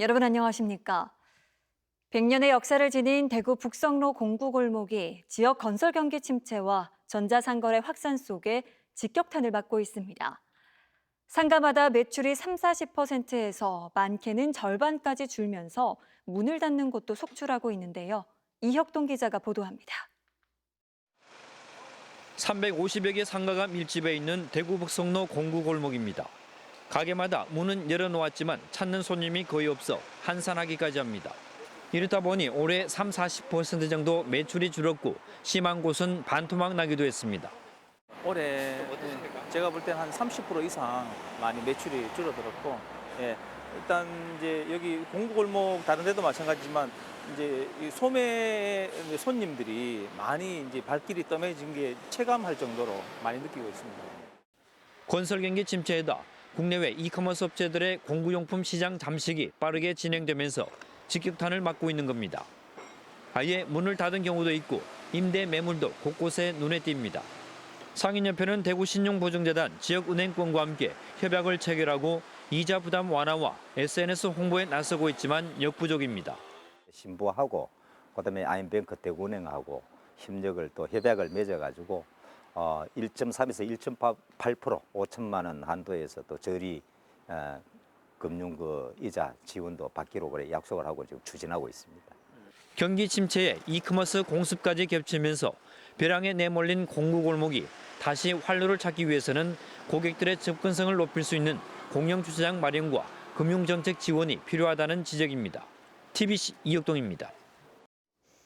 여러분 안녕하십니까? 100년의 역사를 지닌 대구 북성로 공구 골목이 지역 건설 경기 침체와 전자상거래 확산 속에 직격탄을 맞고 있습니다. 상가마다 매출이 3, 40%에서 많게는 절반까지 줄면서 문을 닫는 곳도 속출하고 있는데요. 이혁동 기자가 보도합니다. 350여 개 상가가 밀집해 있는 대구 북성로 공구 골목입니다. 가게마다 문은 열어놓았지만 찾는 손님이 거의 없어 한산하기까지 합니다. 이렇다 보니 올해 3, 40% 정도 매출이 줄었고 심한 곳은 반토막 나기도 했습니다. 올해 제가 볼 때는 한 30% 이상 많이 매출이 줄어들었고 예, 일단 이제 여기 공구골목 다른 데도 마찬가지지만 이제 이 소매 손님들이 많이 이제 발길이 떠매진 게 체감할 정도로 많이 느끼고 있습니다. 건설 경기 침체에다 국내외 이커머스 업체들의 공구용품 시장 잠식이 빠르게 진행되면서 직격탄을 맞고 있는 겁니다. 아예 문을 닫은 경우도 있고 임대 매물도 곳곳에 눈에 띕니다. 상인협회는 대구 신용보증재단 지역은행권과 함께 협약을 체결하고 이자 부담 완화와 SNS 홍보에 나서고 있지만 역부족입니다. 신부하고 그다음에 아임뱅크 대구은행하고 협력을 또 협약을 맺어가지고 어 1.3에서 1.8% 5천만 원 한도에서 또 저리 어, 금융 그 이자 지원도 받기로 그래 약속을 하고 지금 추진하고 있습니다. 경기 침체에 이커머스 공습까지 겹치면서 벼랑에 내몰린 공구 골목이 다시 활로를 찾기 위해서는 고객들의 접근성을 높일 수 있는 공영 주차장 마련과 금융 정책 지원이 필요하다는 지적입니다. TBC 이혁동입니다.